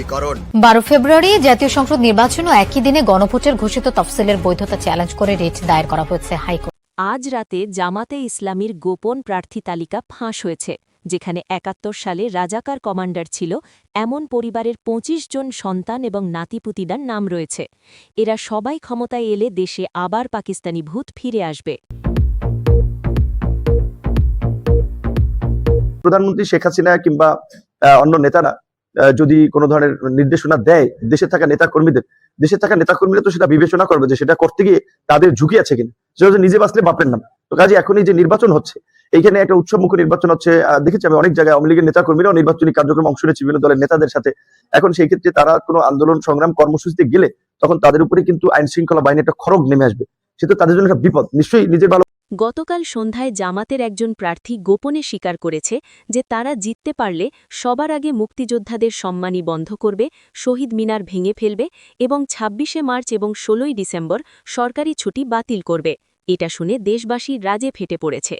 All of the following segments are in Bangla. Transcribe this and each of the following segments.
সমীকরণ বারো ফেব্রুয়ারি জাতীয় সংসদ নির্বাচন ও একই দিনে গণভোটের ঘোষিত তফসিলের বৈধতা চ্যালেঞ্জ করে রিট দায়ের করা হয়েছে হাইকোর্ট। আজ রাতে জামাতে ইসলামীর গোপন প্রার্থী তালিকা ফাঁস হয়েছে যেখানে একাত্তর সালে রাজাকার কমান্ডার ছিল এমন পরিবারের ২৫ জন সন্তান এবং নাতিপুতিদার নাম রয়েছে। এরা সবাই ক্ষমতায় এলে দেশে আবার পাকিস্তানি ভূত ফিরে আসবে। প্রধানমন্ত্রী শেখ হাসিনা কিংবা অন্য নেতারা যদি কোনো ধরনের নির্দেশনা দেয় দেশে থাকা নেতা কর্মীদের দেশে থাকা নেতা কর্মীরা তো সেটা বিবেচনা করবে যে সেটা করতে গিয়ে তাদের ঝুঁকি আছে কিনা। সেটা নিজে বাঁচলে বাপের নাম। তো কাজে এখনই যে নির্বাচন হচ্ছে, এইখানে একটা উৎসবমুখী নির্বাচন হচ্ছে দেখেছি আমি অনেক জায়গায় আওয়ামী লীগের নেতা কর্মীরাও নির্বাচনী কার্যক্রম অংশ নিয়েছে বিভিন্ন দলের নেতাদের সাথে। এখন সেই ক্ষেত্রে তারা কোনো আন্দোলন সংগ্রাম কর্মসূচিতে গেলে তখন তাদের উপরে কিন্তু আইন শৃঙ্খলা বাহিনী একটা খড়গ নেমে আসবে। সেটা তাদের জন্য একটা বিপদ। নিশ্চয়ই নিজের ভালো গতকাল সন্ধ্যায় জামাতের একজন প্রার্থী গোপনে স্বীকার করেছে যে তারা জিততে পারলে সবার আগে মুক্তিযোদ্ধাদের সম্মানী বন্ধ করবে, শহীদ মিনার ভেঙে ফেলবে এবং ২৬শে মার্চ এবং ১৬ই ডিসেম্বর সরকারি ছুটি বাতিল করবে। এটা শুনে দেশবাসী রাজে ফেটে পড়েছে।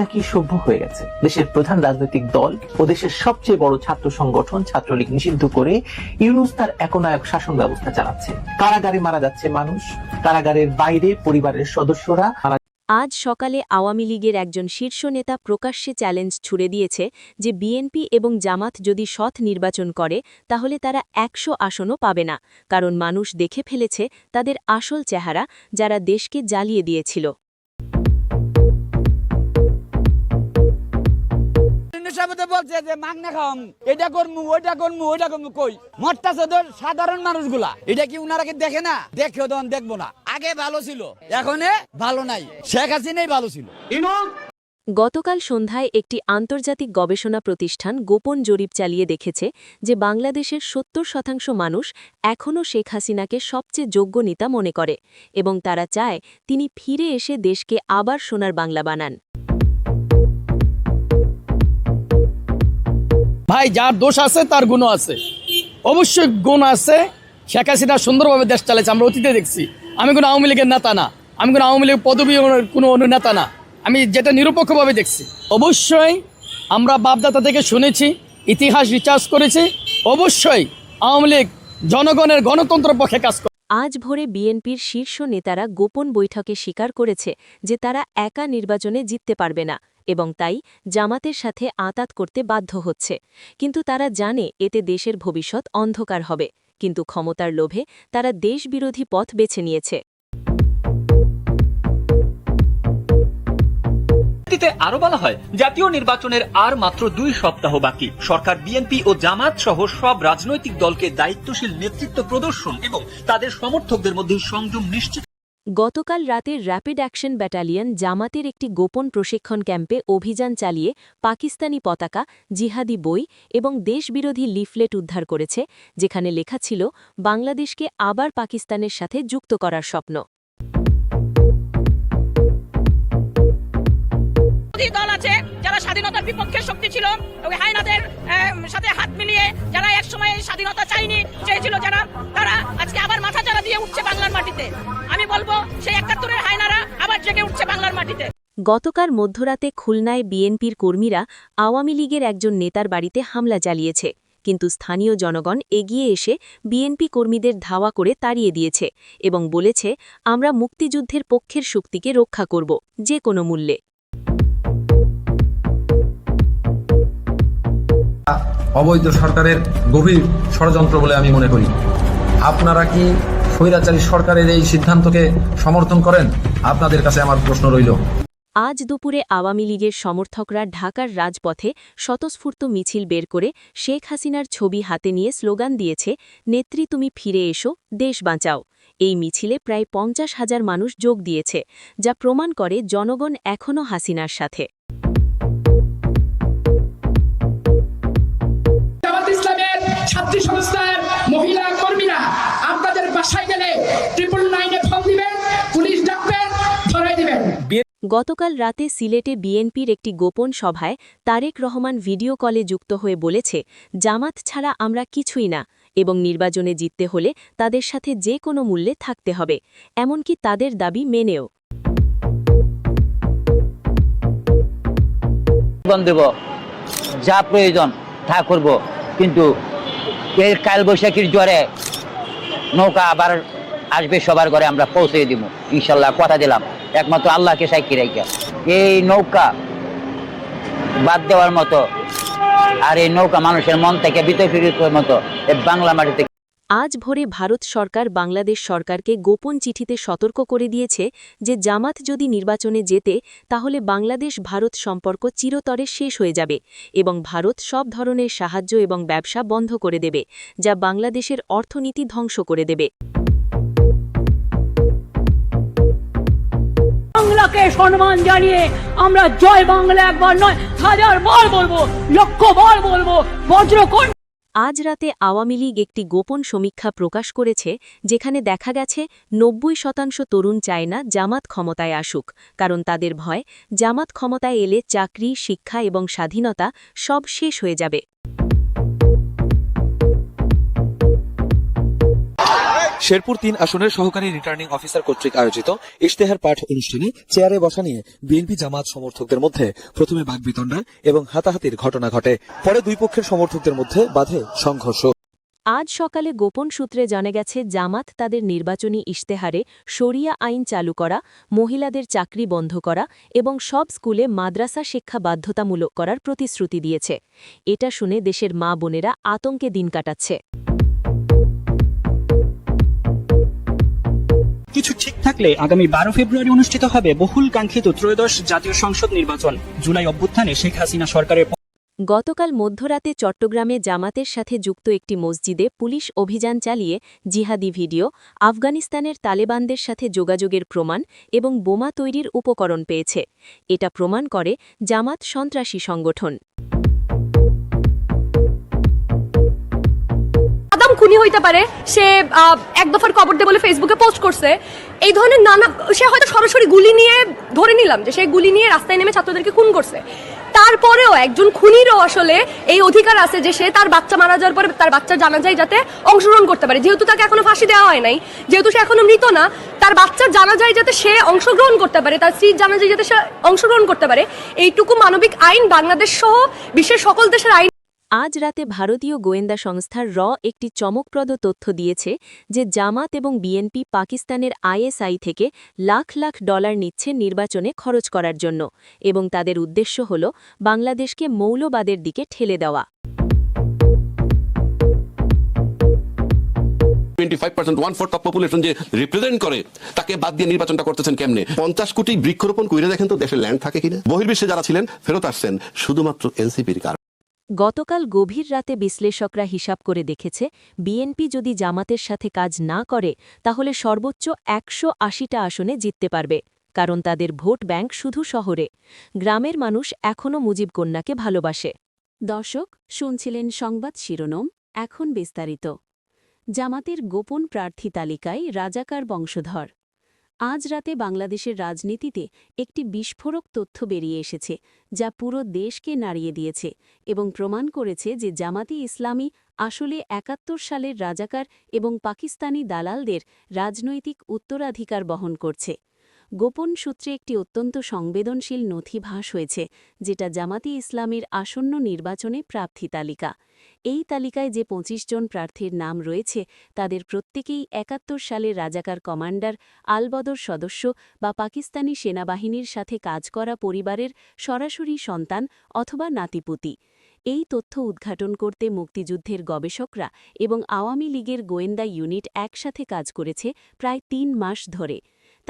দেশটা কি সভ্য হয়ে গেছে? দেশের প্রধান রাজনৈতিক দল ও দেশের সবচেয়ে বড় ছাত্র সংগঠন ছাত্রলীগ নিষিদ্ধ করে ইউনুস তার একনায়ক শাসন ব্যবস্থা চালাচ্ছে। কারাগারে মারা যাচ্ছে মানুষ। কারাগারের বাইরে পরিবারের সদস্যরা আজ সকালে আওয়ামী লীগের একজন শীর্ষ নেতা প্রকাশ্যে চ্যালেঞ্জ ছুড়ে দিয়েছে যে বিএনপি এবং জামাত যদি সৎ নির্বাচন করে, তাহলে তারা একশো আসনও পাবে না। কারণ মানুষ দেখে ফেলেছে তাদের আসল চেহারা যারা দেশকে জ্বালিয়ে দিয়েছিল। সাহেব বলছে যে মাগনা খাওয়াম এটা করমু ওইটা করমু ওইটা করমু কই? মরটা সদর সাধারণ মানুষগুলা। এটা কি উনারা কি দেখে না? দেখেও তখন দেখব না। আগে ভালো ছিল এখন ভালো নাই। শেখ হাসিনাই ভালো ছিল। গতকাল সন্ধ্যায় একটি আন্তর্জাতিক গবেষণা প্রতিষ্ঠান গোপন জরিপ চালিয়ে দেখেছে যে বাংলাদেশের সত্তর শতাংশ মানুষ এখনও শেখ হাসিনাকে সবচেয়ে যোগ্য নেতা মনে করে এবং তারা চায় তিনি ফিরে এসে দেশকে আবার সোনার বাংলা বানান। ভাই, যার দোষ আছে, তার গুণ আছে। অবশ্যই গুণ আছে। শেখ হাসিনা সুন্দরভাবে দেশ চালাচ্ছে আমরা অতীতে দেখছি। আমি কোনো আওয়ামী লীগের নেতা না। আমি কোনো আওয়ামী লীগ পদবী কোনো অন্য নেতা না। আমি যেটা নিরপেক্ষভাবে দেখছি, অবশ্যই আমরা বাপদাতা থেকে শুনেছি, ইতিহাস রিচার্জ করেছি, অবশ্যই আওয়ামী লীগ জনগণের গণতন্ত্র পক্ষে কাজ করে। আজ ভোরে বিএনপির শীর্ষ নেতারা গোপন বৈঠকে স্বীকার করেছে যে তারা একা নির্বাচনে জিততে পারবে না। এবং তাই জামাতের সাথে আতাত করতে বাধ্য হচ্ছে। কিন্তু তারা জানে এতে দেশের ভবিষ্যৎ অন্ধকার হবে। কিন্তু ক্ষমতার লোভে তারা দেশবিরোধী পথ বেছে নিয়েছে। আরও বলা হয়, জাতীয় নির্বাচনের আর মাত্র দুই সপ্তাহ বাকি। সরকার বিএনপি ও জামাত সহ সব রাজনৈতিক দলকে দায়িত্বশীল নেতৃত্ব প্রদর্শন এবং তাদের সমর্থকদের মধ্যে সংযম নিশ্চিত গতকাল রাতে র্যাপিড অ্যাকশন ব্যাটালিয়ন জামাতের একটি গোপন প্রশিক্ষণ ক্যাম্পে অভিযান চালিয়ে পাকিস্তানি পতাকা, জিহাদি বই এবং দেশবিরোধী লিফলেট উদ্ধার করেছে, যেখানে লেখা ছিল, বাংলাদেশকে আবার পাকিস্তানের সাথে যুক্ত করার স্বপ্ন। বিরোধী দল আছে, যারা স্বাধীনতার বিপক্ষে শক্তি ছিল এবং হায়নাদের সাথে হাত মিলিয়ে যারা এক সময় স্বাধীনতা চাইনি চেয়েছিল যারা, তারা আজকে আবার মাথা চারা দিয়ে উঠছে বাংলার মাটিতে। আমি বলব, সেই একাত্তরের হায়নারা আবার জেগে উঠছে বাংলার মাটিতে। গতকাল মধ্যরাতে খুলনায় বিএনপির কর্মীরা আওয়ামী লীগের একজন নেতার বাড়িতে হামলা চালিয়েছে, কিন্তু স্থানীয় জনগণ এগিয়ে এসে বিএনপি কর্মীদের ধাওয়া করে তাড়িয়ে দিয়েছে এবং বলেছে, আমরা মুক্তিযুদ্ধের পক্ষের শক্তিকে রক্ষা করব, যে কোনো মূল্যে। অবৈধ সরকারের গভীর ষড়যন্ত্র বলে আমি মনে করি। আপনারা কি স্বৈরাচারী সরকারের এই সিদ্ধান্তকে সমর্থন করেন? আপনাদের কাছে আমার প্রশ্ন রইল। আজ দুপুরে আওয়ামী লীগের সমর্থকরা ঢাকার রাজপথে স্বতঃস্ফূর্ত মিছিল বের করে শেখ হাসিনার ছবি হাতে নিয়ে স্লোগান দিয়েছে, নেত্রী, তুমি ফিরে এসো, দেশ বাঁচাও। এই মিছিলে প্রায় পঞ্চাশ হাজার মানুষ যোগ দিয়েছে, যা প্রমাণ করে জনগণ এখনও হাসিনার সাথে। ছাত্রী সংস্থার মহিলা কর্মীরা আপনাদের বাসায় গেলে ট্রিপল নাইনে ফোন দিবেন পুলিশ ডাকবেন ধরাই দিবেন। গতকাল রাতে সিলেটে বিএনপির একটি গোপন সভায় তারেক রহমান ভিডিও কলে যুক্ত হয়ে বলেছে জামাত ছাড়া আমরা কিছুই না এবং নির্বাচনে জিততে হলে তাদের সাথে যে কোনো মূল্যে থাকতে হবে এমনকি তাদের দাবি মেনেও। দেব যা প্রয়োজন তা করব কিন্তু এই কালবৈশাখীর জ্বরে নৌকা আবার আসবে, সবার ঘরে আমরা পৌঁছে দিব। ইনশাল্লাহ কথা দিলাম। একমাত্র আল্লাহকে সাক্ষী রাখিয়া এই নৌকা বাদ দেওয়ার মতো আর এই নৌকা মানুষের মন থেকে বিতর্কিত মতো এই বাংলা মাটিতে আজ ভোরে ভারত সরকার বাংলাদেশ সরকারকে গোপন চিঠিতে সতর্ক করে দিয়েছে যে জামাত যদি নির্বাচনে যেতে তাহলে বাংলাদেশ ভারত সম্পর্ক চিরতরে শেষ হয়ে যাবে এবং ভারত সব ধরনের সাহায্য এবং ব্যবসা বন্ধ করে দেবে, যা বাংলাদেশের অর্থনীতি ধ্বংস করে দেবে। বাংলাকে সম্মান জানিয়ে আমরা জয় বাংলা একবার নয় হাজার বার বলব লক্ষ বার বলব আজ রাতে আওয়ামী লীগ একটি গোপন সমীক্ষা প্রকাশ করেছে, যেখানে দেখা গেছে, নব্বই শতাংশ তরুণ চায় না জামাত ক্ষমতায় আসুক, কারণ তাদের ভয়, জামাত ক্ষমতায় এলে চাকরি, শিক্ষা এবং স্বাধীনতা সব শেষ হয়ে যাবে। শেরপুর তিন আসনের সহকারী রিটার্নিং অফিসার কর্তৃক আয়োজিত ইশতেহার পাঠ অনুষ্ঠানে চেয়ারে বসা নিয়ে বিএনপি জামাত সমর্থকদের মধ্যে প্রথমে বাগবিতণ্ডা এবং হাতাহাতির ঘটনা ঘটে। পরে দুই পক্ষের সমর্থকদের মধ্যে বাধে সংঘর্ষ। আজ সকালে গোপন সূত্রে জানা গেছে, জামাত তাদের নির্বাচনী ইশতেহারে শরিয়া আইন চালু করা, মহিলাদের চাকরি বন্ধ করা এবং সব স্কুলে মাদ্রাসা শিক্ষা বাধ্যতামূলক করার প্রতিশ্রুতি দিয়েছে। এটা শুনে দেশের মা বোনেরা আতঙ্কে দিন কাটাচ্ছে। কিছু ঠিক থাকলে আগামী বারো ফেব্রুয়ারি অনুষ্ঠিত হবে বহুল কাঙ্ক্ষিত ত্রয়োদশ জাতীয় সংসদ নির্বাচন। জুলাই অভ্যুত্থানে শেখ হাসিনা সরকারের গতকাল মধ্যরাতে চট্টগ্রামে জামাতের সাথে যুক্ত একটি মসজিদে পুলিশ অভিযান চালিয়ে জিহাদি ভিডিও, আফগানিস্তানের তালেবানদের সাথে যোগাযোগের প্রমাণ এবং বোমা তৈরির উপকরণ পেয়েছে। এটা প্রমাণ করে জামাত সন্ত্রাসী সংগঠন। হইতে পারে, সে এক দফার কবর দে বলে ফেসবুকে পোস্ট করছে। এই ধরনের নানা, সে হয়তো সরাসরি গুলি নিয়ে ধরে নিলাম যে সে গুলি নিয়ে রাস্তায় নেমে ছাত্রদেরকে খুন করছে। তারপরেও একজন খুনিরও আসলে এই অধিকার আছে যে সে তার বাচ্চা মারা যাওয়ার পরে তার বাচ্চা জানা যায় যাতে অংশগ্রহণ করতে পারে। যেহেতু তাকে এখনও ফাঁসি দেওয়া হয় নাই, যেহেতু সে এখনও মৃত না, তার বাচ্চার জানাজায় যাতে সে অংশগ্রহণ করতে পারে, তার স্ত্রীর জানাজায় যাতে সে অংশগ্রহণ করতে পারে, এইটুকু মানবিক আইন বাংলাদেশ সহ বিশ্বের সকল দেশের আইন আজ রাতে ভারতীয় গোয়েন্দা সংস্থার র একটি চমকপ্রদ তথ্য দিয়েছে যে জামাত এবং বিএনপি পাকিস্তানের আইএসআই থেকে লাখ লাখ ডলার নিচ্ছে নির্বাচনে খরচ করার জন্য এবং তাদের উদ্দেশ্য হল বাংলাদেশকে মৌলবাদের দিকে ঠেলে দেওয়া। Twenty five percent one fourth of population যে রিপ্রেজেন্ট করে তাকে বাদ দিয়ে নির্বাচনটা করতেছেন কেমনে? পঞ্চাশ কোটি বৃক্ষরোপণ করে দেখেন তো দেশের ল্যান্ড থাকে কিনা? বহির্বিশ্বে যারা ছিলেন ফেরত আসছেন শুধুমাত্র এনসিপির কারণ। গতকাল গভীর রাতে বিশ্লেষকরা হিসাব করে দেখেছে, বিএনপি যদি জামাতের সাথে কাজ না করে, তাহলে সর্বোচ্চ একশো আশিটা আসনে জিততে পারবে, কারণ তাদের ভোট ব্যাংক শুধু শহরে। গ্রামের মানুষ এখনও মুজিব কন্যাকে ভালোবাসে। দর্শক, শুনছিলেন সংবাদ শিরোনাম, এখন বিস্তারিত। জামাতের গোপন প্রার্থী তালিকায় রাজাকার বংশধর। আজ রাতে বাংলাদেশের রাজনীতিতে একটি বিস্ফোরক তথ্য বেরিয়ে এসেছে, যা পুরো দেশকে নাড়িয়ে দিয়েছে এবং প্রমাণ করেছে যে জামাতি ইসলামী আসলে একাত্তর সালের রাজাকার এবং পাকিস্তানি দালালদের রাজনৈতিক উত্তরাধিকার বহন করছে। গোপন সূত্রে একটি অত্যন্ত সংবেদনশীল নথি ভাস হয়েছে, যেটা জামাতি ইসলামীর আসন্ন নির্বাচনে প্রার্থী তালিকা। এই তালিকায় যে ২৫ জন প্রার্থীর নাম রয়েছে, তাদের প্রত্যেকেই একাত্তর সালের রাজাকার কমান্ডার, আলবদর সদস্য বা পাকিস্তানি সেনাবাহিনীর সাথে কাজ করা পরিবারের সরাসরি সন্তান অথবা নাতিপুতি। এই তথ্য উদ্ঘাটন করতে মুক্তিযুদ্ধের গবেষকরা এবং আওয়ামী লীগের গোয়েন্দা ইউনিট একসাথে কাজ করেছে প্রায় তিন মাস ধরে।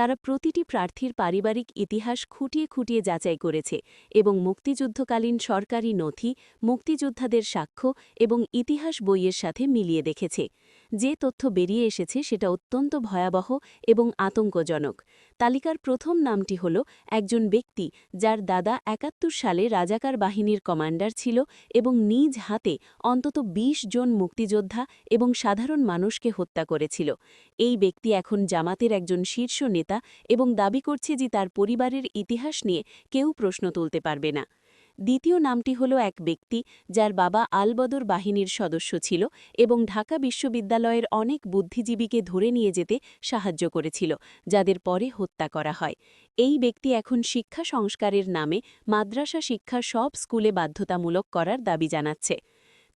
তারা প্রতিটি প্রার্থীর পারিবারিক ইতিহাস খুঁটিয়ে খুঁটিয়ে যাচাই করেছে এবং মুক্তিযুদ্ধকালীন সরকারি নথি, মুক্তিযোদ্ধাদের সাক্ষ্য এবং ইতিহাস বইয়ের সাথে মিলিয়ে দেখেছে। যে তথ্য বেরিয়ে এসেছে সেটা অত্যন্ত ভয়াবহ এবং আতঙ্কজনক। তালিকার প্রথম নামটি হল একজন ব্যক্তি যার দাদা একাত্তর সালে রাজাকার বাহিনীর কমান্ডার ছিল এবং নিজ হাতে অন্তত ২০ জন মুক্তিযোদ্ধা এবং সাধারণ মানুষকে হত্যা করেছিল। এই ব্যক্তি এখন জামাতের একজন শীর্ষ নেতা এবং দাবি করছে যে তার পরিবারের ইতিহাস নিয়ে কেউ প্রশ্ন তুলতে পারবে না। দ্বিতীয় নামটি হল এক ব্যক্তি যার বাবা আলবদর বাহিনীর সদস্য ছিল এবং ঢাকা বিশ্ববিদ্যালয়ের অনেক বুদ্ধিজীবীকে ধরে নিয়ে যেতে সাহায্য করেছিল, যাদের পরে হত্যা করা হয়। এই ব্যক্তি এখন শিক্ষা সংস্কারের নামে মাদ্রাসা শিক্ষা সব স্কুলে বাধ্যতামূলক করার দাবি জানাচ্ছে।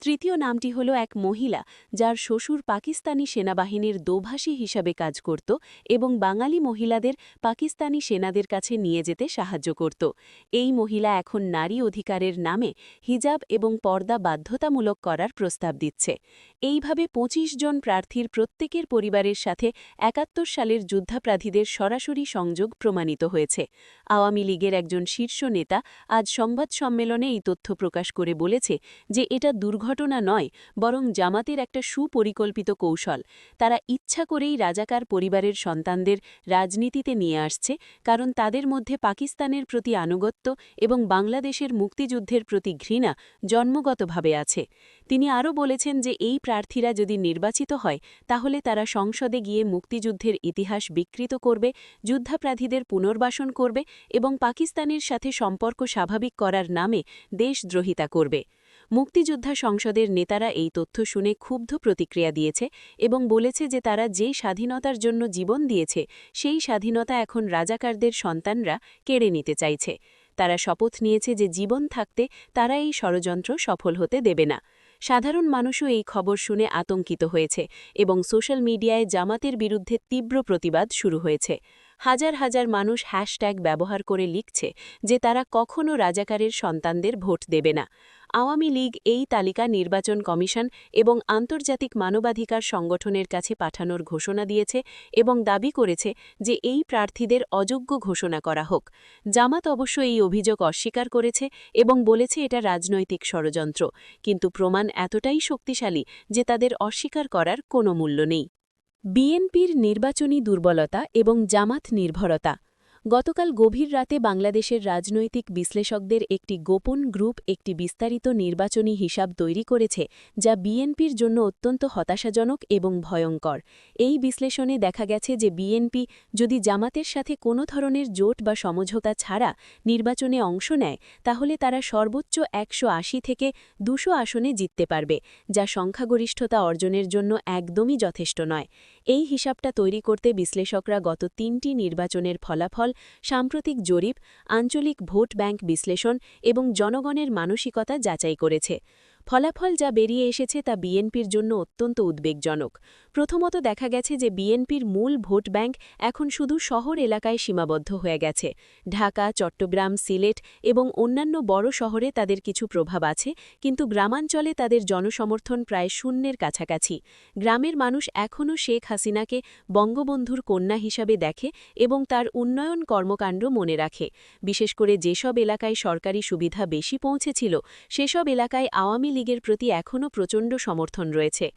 তৃতীয় নামটি হল এক মহিলা যার শ্বশুর পাকিস্তানি সেনাবাহিনীর দোভাষী হিসাবে কাজ করত এবং বাঙালি মহিলাদের পাকিস্তানি সেনাদের কাছে নিয়ে যেতে সাহায্য করত। এই মহিলা এখন নারী অধিকারের নামে হিজাব এবং পর্দা বাধ্যতামূলক করার প্রস্তাব দিচ্ছে। এইভাবে ২৫ জন প্রার্থীর প্রত্যেকের পরিবারের সাথে একাত্তর সালের যুদ্ধাপরাধীদের সরাসরি সংযোগ প্রমাণিত হয়েছে। আওয়ামী লীগের একজন শীর্ষ নেতা আজ সংবাদ সম্মেলনে এই তথ্য প্রকাশ করে বলেছে যে এটা দুর্ঘটনা নয়, বরং জামাতের একটা সুপরিকল্পিত কৌশল। তারা ইচ্ছা করেই রাজাকার পরিবারের সন্তানদের রাজনীতিতে নিয়ে আসছে, কারণ তাদের মধ্যে পাকিস্তানের প্রতি আনুগত্য এবং বাংলাদেশের মুক্তিযুদ্ধের প্রতি ঘৃণা জন্মগতভাবে আছে। তিনি আরও বলেছেন যে, এই প্রার্থীরা যদি নির্বাচিত হয়, তাহলে তারা সংসদে গিয়ে মুক্তিযুদ্ধের ইতিহাস বিকৃত করবে, যুদ্ধাপরাধীদের পুনর্বাসন করবে এবং পাকিস্তানের সাথে সম্পর্ক স্বাভাবিক করার নামে দেশদ্রোহিতা করবে। মুক্তিযোদ্ধা সংসদের নেতারা এই তথ্য শুনে ক্ষুব্ধ প্রতিক্রিয়া দিয়েছে এবং বলেছে যে তারা যে স্বাধীনতার জন্য জীবন দিয়েছে, সেই স্বাধীনতা এখন রাজাকারদের সন্তানরা কেড়ে নিতে চাইছে। তারা শপথ নিয়েছে যে জীবন থাকতে তারা এই ষড়যন্ত্র সফল হতে দেবে না। সাধারণ মানুষও এই খবর শুনে আতঙ্কিত হয়েছে এবং সোশ্যাল মিডিয়ায় জামাতের বিরুদ্ধে তীব্র প্রতিবাদ শুরু হয়েছে। হাজার হাজার মানুষ হ্যাশট্যাগ ব্যবহার করে লিখছে যে তারা কখনও রাজাকারের সন্তানদের ভোট দেবে না। আওয়ামী লীগ এই তালিকা নির্বাচন কমিশন এবং আন্তর্জাতিক মানবাধিকার সংগঠনের কাছে পাঠানোর ঘোষণা দিয়েছে এবং দাবি করেছে যে এই প্রার্থীদের অযোগ্য ঘোষণা করা হোক। জামাত অবশ্য এই অভিযোগ অস্বীকার করেছে এবং বলেছে এটা রাজনৈতিক ষড়যন্ত্র, কিন্তু প্রমাণ এতটাই শক্তিশালী যে তাদের অস্বীকার করার কোনো মূল্য নেই। বিএনপির নির্বাচনী দুর্বলতা এবং জামাত নির্ভরতা গতকাল গভীর রাতে বাংলাদেশের রাজনৈতিক বিশ্লেষকদের একটি গোপন গ্রুপ একটি বিস্তারিত নির্বাচনী হিসাব তৈরি করেছে, যা বিএনপির জন্য অত্যন্ত হতাশাজনক এবং ভয়ঙ্কর। এই বিশ্লেষণে দেখা গেছে যে বিএনপি যদি জামাতের সাথে কোনো ধরনের জোট বা সমঝোতা ছাড়া নির্বাচনে অংশ নেয়, তাহলে তারা সর্বোচ্চ একশো আশি থেকে দুশো আসনে জিততে পারবে, যা সংখ্যাগরিষ্ঠতা অর্জনের জন্য একদমই যথেষ্ট নয়। এই হিসাবটা তৈরি করতে বিশ্লেষকরা গত তিনটি নির্বাচনের ফলাফল সাম্প্রতিক জরিপ আঞ্চলিক ভোট ব্যাংক বিশ্লেষণ এবং জনগণের মানসিকতা যাচাই করেছে। ফলাফল যা বেরিয়ে এসেছে তা বিএনপির জন্য অত্যন্ত উদ্বেগজনক। প্রথমত দেখা গেছে যে বিএনপির মূল ভোট ব্যাংক এখন শুধু শহর এলাকায় সীমাবদ্ধ হয়ে গেছে। ঢাকা, চট্টগ্রাম, সিলেট এবং অন্যান্য বড় শহরে তাদের কিছু প্রভাব আছে, কিন্তু গ্রামাঞ্চলে তাদের জনসমর্থন প্রায় শূন্যের কাছাকাছি। গ্রামের মানুষ এখনও শেখ হাসিনাকে বঙ্গবন্ধুর কন্যা হিসাবে দেখে এবং তার উন্নয়ন কর্মকাণ্ড মনে রাখে। বিশেষ করে যেসব এলাকায় সরকারি সুবিধা বেশি পৌঁছেছিল, সেসব এলাকায় আওয়ামী লীগের প্রতি এখনও প্রচণ্ড সমর্থন রয়েছে।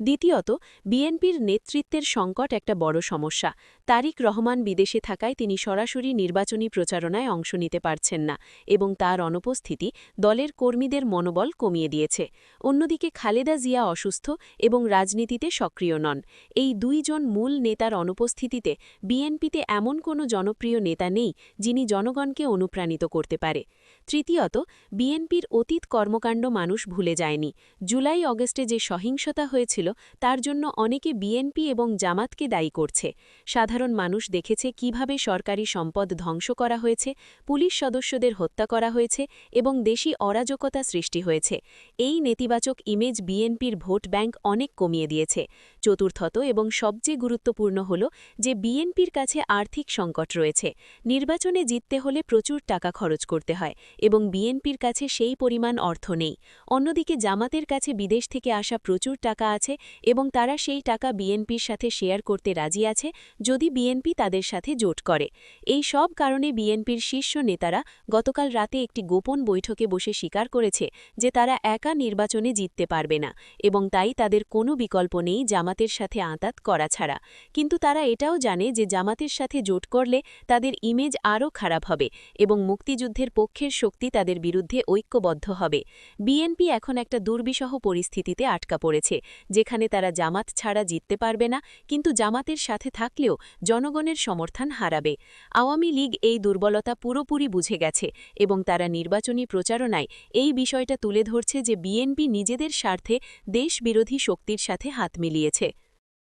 দ্বিতীয়ত, বিএনপির নেতৃত্বের সংকট একটা বড় সমস্যা। তারিক রহমান বিদেশে থাকায় তিনি সরাসরি নির্বাচনী প্রচারণায় অংশ নিতে পারছেন না এবং তার অনুপস্থিতি দলের কর্মীদের মনোবল কমিয়ে দিয়েছে। অন্যদিকে খালেদা জিয়া অসুস্থ এবং রাজনীতিতে সক্রিয় নন। এই দুইজন মূল নেতার অনুপস্থিতিতে বিএনপিতে এমন কোনো জনপ্রিয় নেতা নেই যিনি জনগণকে অনুপ্রাণিত করতে পারে। তৃতীয়ত, বিএনপির অতীত কর্মকাণ্ড মানুষ ভুলে যায়নি। জুলাই অগস্টে যে সহিংসতা হয়েছিল, তার জন্য অনেকে বিএনপি এবং জামাতকে দায়ী করছে। সাধারণ মানুষ দেখেছে কীভাবে সরকারি সম্পদ ধ্বংস করা হয়েছে, পুলিশ সদস্যদের হত্যা করা হয়েছে এবং দেশি অরাজকতা সৃষ্টি হয়েছে। এই নেতিবাচক ইমেজ বিএনপির ভোট ব্যাংক অনেক কমিয়ে দিয়েছে। চতুর্থত এবং সবচেয়ে গুরুত্বপূর্ণ হল যে বিএনপির কাছে আর্থিক সংকট রয়েছে। নির্বাচনে জিততে হলে প্রচুর টাকা খরচ করতে হয় এবং বিএনপির কাছে সেই পরিমাণ অর্থ নেই। অন্যদিকে জামাতের কাছে বিদেশ থেকে আসা প্রচুর টাকা আছে এবং তারা সেই টাকা বিএনপির সাথে শেয়ার করতে রাজি আছে যদি বিএনপি তাদের সাথে জোট করে। এই সব কারণে বিএনপির শীর্ষ নেতারা গতকাল রাতে একটি গোপন বৈঠকে বসে স্বীকার করেছে যে তারা একা নির্বাচনে জিততে পারবে না এবং তাই তাদের কোনো বিকল্প নেই জামাত জামাতের সাথে আঁতাত করা ছাড়া। কিন্তু তারা এটাও জানে যে জামাতের সাথে জোট করলে তাদের ইমেজ আরও খারাপ হবে এবং মুক্তিযুদ্ধের পক্ষের শক্তি তাদের বিরুদ্ধে ঐক্যবদ্ধ হবে। বিএনপি এখন একটা দুর্বিষহ পরিস্থিতিতে আটকা পড়েছে, যেখানে তারা জামাত ছাড়া জিততে পারবে না, কিন্তু জামাতের সাথে থাকলেও জনগণের সমর্থন হারাবে। আওয়ামী লীগ এই দুর্বলতা পুরোপুরি বুঝে গেছে এবং তারা নির্বাচনী প্রচারণায় এই বিষয়টা তুলে ধরছে যে বিএনপি নিজেদের স্বার্থে দেশবিরোধী শক্তির সাথে হাত মিলিয়েছে।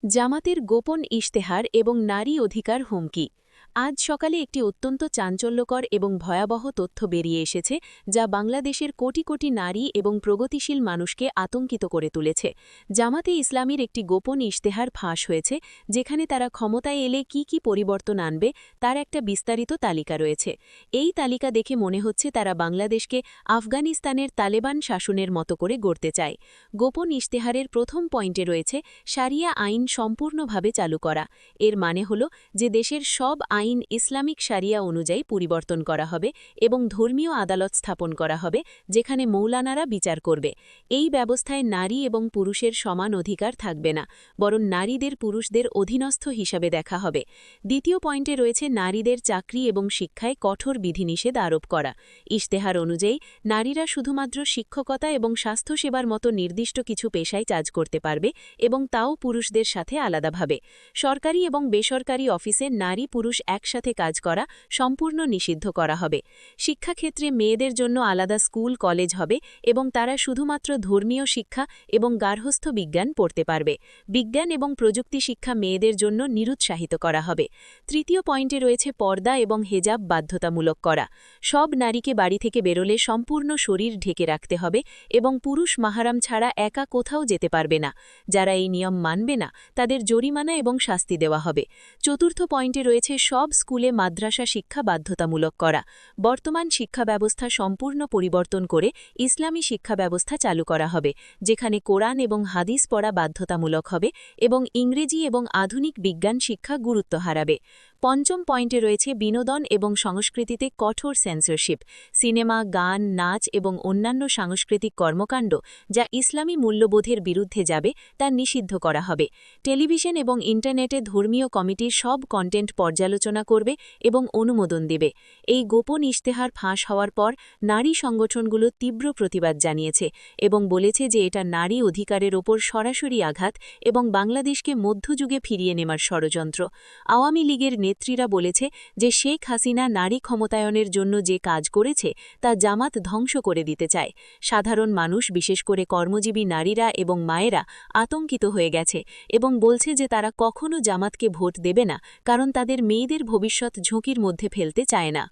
জামাতের গোপন ইশতেহার এবং নারী অধিকার হুমকি। আজ সকালে একটি অত্যন্ত চাঞ্চল্যকর এবং ভয়াবহ তথ্য বেরিয়ে এসেছে, যা বাংলাদেশের কোটি কোটি নারী এবং প্রগতিশীল মানুষকে আতঙ্কিত করে তুলেছে। জামাতে ইসলামীর একটি গোপন ইশতেহার ফাঁস হয়েছে, যেখানে তারা ক্ষমতায় এলে কি কি পরিবর্তন আনবে, তার একটা বিস্তারিত তালিকা রয়েছে। এই তালিকা দেখে মনে হচ্ছে তারা বাংলাদেশকে আফগানিস্তানের তালেবান শাসনের মতো করে গড়তে চায়। গোপন ইশতেহারের প্রথম পয়েন্টে রয়েছে সারিয়া আইন সম্পূর্ণভাবে চালু করা। এর মানে হল যে দেশের সব আইন ইসলামিক সারিয়া অনুযায়ী পরিবর্তন করা হবে এবং ধর্মীয় আদালত স্থাপন করা হবে, যেখানে মৌলানারা বিচার করবে। এই ব্যবস্থায় নারী এবং পুরুষের সমান অধিকার থাকবে না, বরং নারীদের পুরুষদের অধীনস্থ হিসাবে দেখা হবে। দ্বিতীয় পয়েন্টে রয়েছে নারীদের চাকরি এবং শিক্ষায় কঠোর বিধিনিষেধ আরোপ করা। ইশতেহার অনুযায়ী, নারীরা শুধুমাত্র শিক্ষকতা এবং স্বাস্থ্যসেবার মতো নির্দিষ্ট কিছু পেশায় কাজ করতে পারবে এবং তাও পুরুষদের সাথে আলাদাভাবে। সরকারি এবং বেসরকারি অফিসে নারী পুরুষ একসাথে কাজ করা সম্পূর্ণ নিষিদ্ধ করা হবে। শিক্ষাক্ষেত্রে মেয়েদের জন্য আলাদা স্কুল, কলেজ হবে এবং তারা শুধুমাত্র ধর্মীয় শিক্ষা এবং গার্হস্থ্য বিজ্ঞান পড়তে পারবে। বিজ্ঞান এবং প্রযুক্তি শিক্ষা মেয়েদের জন্য নিরুৎসাহিত করা হবে। তৃতীয় পয়েন্টে রয়েছে পর্দা এবং হেজাব বাধ্যতামূলক করা। সব নারীকে বাড়ি থেকে বেরোলে সম্পূর্ণ শরীর ঢেকে রাখতে হবে এবং পুরুষ মাহারাম ছাড়া একা কোথাও যেতে পারবে না। যারা এই নিয়ম মানবে না, তাদের জরিমানা এবং শাস্তি দেওয়া হবে। চতুর্থ পয়েন্টে রয়েছে সব স্কুলে মাদ্রাসা শিক্ষা বাধ্যতামূলক করা। বর্তমান শিক্ষা ব্যবস্থা সম্পূর্ণ পরিবর্তন করে ইসলামী শিক্ষা ব্যবস্থা চালু করা হবে, যেখানে কোরআন এবং হাদিস পড়া বাধ্যতামূলক হবে এবং ইংরেজি এবং আধুনিক বিজ্ঞান শিক্ষা গুরুত্ব হারাবে। পঞ্চম পয়েন্টে রয়েছে বিনোদন এবং সংস্কৃতিতে কঠোর সেন্সরশিপ সিনেমা, গান, নাচ এবং অন্যান্য সাংস্কৃতিক কর্মকাণ্ড, যা ইসলামী মূল্যবোধের বিরুদ্ধে যাবে, তা নিষিদ্ধ করা হবে। টেলিভিশন এবং ইন্টারনেটে ধর্মীয় কমিটির সব কন্টেন্ট পর্যালোচনা করবে এবং অনুমোদন দেবে। এই গোপন ইশতেহার ফাঁস হওয়ার পর নারী সংগঠনগুলো তীব্র প্রতিবাদ জানিয়েছে এবং বলেছে যে এটা নারী অধিকারের ওপর সরাসরি আঘাত এবং বাংলাদেশকে মধ্যযুগে ফিরিয়ে নেমার ষড়যন্ত্র। আওয়ামী লীগের নেত্রীরা বলেছে যে শেখ হাসিনা নারী ক্ষমতায়নের জন্য যে কাজ করেছে, তা জামাত ধ্বংস করে দিতে চায়। সাধারণ মানুষ, বিশেষ করে কর্মজীবী নারীরা এবং মায়েরা, আতঙ্কিত হয়ে গেছে এবং বলছে যে তারা কখনও জামাতকে ভোট দেবে না, কারণ তাদের মেয়েদের ভবিষ্যৎ ঝুঁকির মধ্যে ফেলতে চায় না।